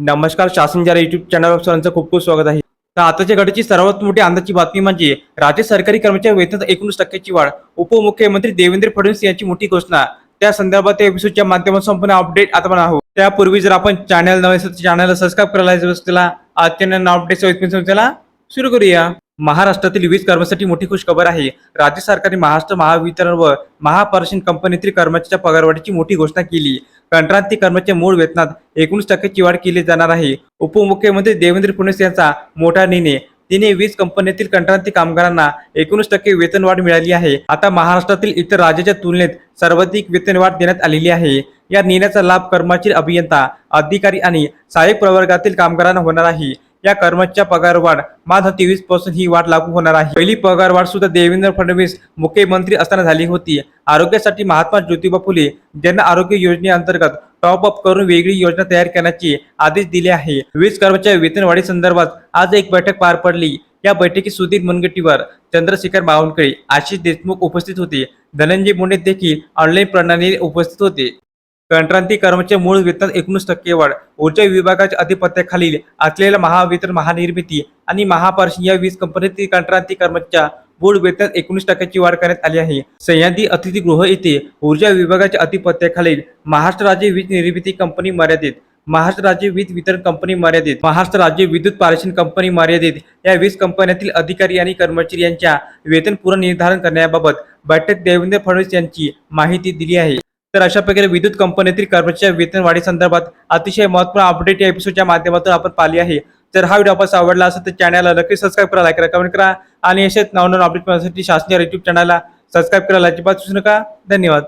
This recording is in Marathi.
नमस्कार शासन जरा युट्यूब चॅनलवर सर्वांचं खूप खूप स्वागत आहे. तर आताच्या घडीची सर्वात मोठी आनंदाची बातमी म्हणजे राज्य सरकारी कर्मचारी वेतनात एकोणीस टक्क्याची वाढ. उपमुख्यमंत्री देवेंद्र फडणवीस यांची मोठी घोषणा. त्या संदर्भात या एपिसोडच्या माध्यमातून संपूर्ण अपडेट आता आपण आहोत. त्यापूर्वी जर आपण चॅनल नवे असेल तर चॅनलला सबस्क्राईब करायला त्याला आजच्या अपडेट त्याला सुरू करूया. महाराष्ट्रातील वीज कर्मचारी मोठी खुशखबर आहे. राज्य सरकारने महाराष्ट्र महावितरण व महापारेषण कंपनीतील कर्मचाऱ्याच्या पगारवाढीची मोठी घोषणा केली. कंत्राटी कर्मचाऱ्या मूळ वेतनात एकोणीस टक्क्याची वाढ केली जाणार आहे. उपमुख्यमंत्री देवेंद्र फडणवीस यांचा मोठा निर्णय तिने वीज कंपनीतील कंत्राटी कामगारांना एकोणीस टक्के वेतनवाढ मिळाली आहे. आता महाराष्ट्रातील इतर राज्याच्या तुलनेत सर्वाधिक वेतनवाढ देण्यात आलेली आहे. या निर्णयाचा लाभ कर्मचारी अभियंता अधिकारी आणि सहाय्यक प्रवर्गातील कामगारांना होणार आहे. या कर्मचाऱ्या पगारवाढ मात्र तेवीसपासून ही वाढ लागू होणार आहे. पहिली पगारवाढ सुद्धा देवेंद्र फडणवीस मुख्यमंत्री असताना झाली होती. आरोग्यासाठी महात्मा ज्योतिबा फुले जन आरोग्य योजनेअंतर्गत टॉप अप करून वेगळी योजना तयार करण्याचे आदेश दिले आहे. वीज कर्मचारी वेतनवाढी संदर्भात आज एक बैठक पार पडली. या बैठकीत सुधीर मुनगंटीवार चंद्रशेखर बावनकुळे आशिष देशमुख उपस्थित होते. धनंजय मुंडे देखील ऑनलाईन प्रणाली उपस्थित होते. कंत्रांती कर्मचे मूळ वेतन एकोणीस टक्के वाढ. ऊर्जा विभागाच्या अधिपत्याखालील असलेल्या महावितरण महानिर्मिती आणि महापारेषण या वीज कंपनीतील कंत्रांती कर्मच्या मूळ वेतन एकोणीस टक्क्याची वाढ करण्यात आली आहे. सह्याद्री अतिथीगृह येथे ऊर्जा विभागाच्या अधिपत्याखालील महाराष्ट्र राज्य वीज निर्मिती कंपनी मर्यादित महाराष्ट्र राज्य वीज वितरण कंपनी मर्यादित महाराष्ट्र राज्य विद्युत पारेषण कंपनी मर्यादित या वीज कंपन्यातील अधिकारी आणि कर्मचारी यांच्या वेतन पुनर्निर्धारण करण्याबाबत बैठक देवेंद्र फडणवीस यांची माहिती दिली आहे. तर अशा प्रकारे विद्युत कंपनीतील कर्मचारी वेतनवाढी संदर्भात अतिशय महत्त्वपूर्ण अपडेट या एपिसोडच्या माध्यमातून आपण पाहिली आहे. जर हा व्हिडिओ आपण आवडला असेल तर चॅनलला नक्की सबस्क्राईब करा लाईक करा कमेंट करा आणि असेच नवनवीन अपडेट मिळण्यासाठी शासनीय युट्यूब चॅनलला सबस्क्राईब करायला अजिबात विसरू नका. धन्यवाद.